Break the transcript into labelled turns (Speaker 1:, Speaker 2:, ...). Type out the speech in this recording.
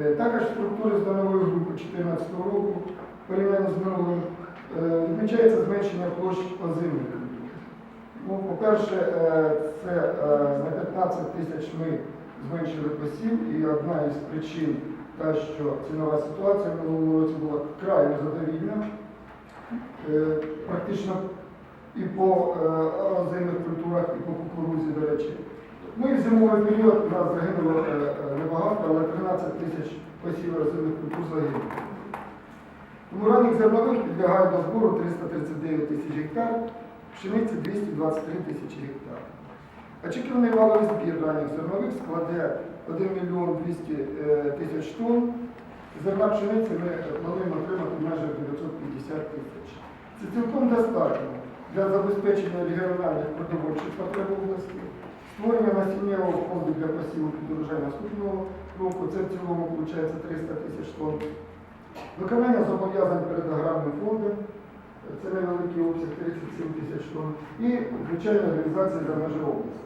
Speaker 1: Е, Також в структурі зернової групи 2014 року порівняно з минулим е, відмічається зменшення площ культур. Ну, по-перше, е, це на 15 тисяч ми зменшили посів, і одна із причин та, що цінова ситуація в минулому році була вкрай незадовільна. Е, Практично і по озимих культурах, і по кукурузі, до речі. Ну і в зимовий період у нас загинуло небагато, але 13 тисяч посів культур загинуло. Тому ранніх зернових підлягає до збору 339 тисяч гектар, пшениці 223 тисячі гектар. Очікуваний валовий збір ранніх зернових складе 1 мільйон 200 е, тисяч тонн. Зерна пшениці ми плануємо отримати майже 950 тисяч. Це цілком достатньо для забезпечення регіональних продовольчих потреб створення насіннєвого фонду для посіву під урожай наступного року, це в цілому виходить 300 тисяч тонн. Виконання зобов'язань перед аграрним фондом, це невеликий обсяг 37 тисяч тонн, і звичайно реалізація за межі області.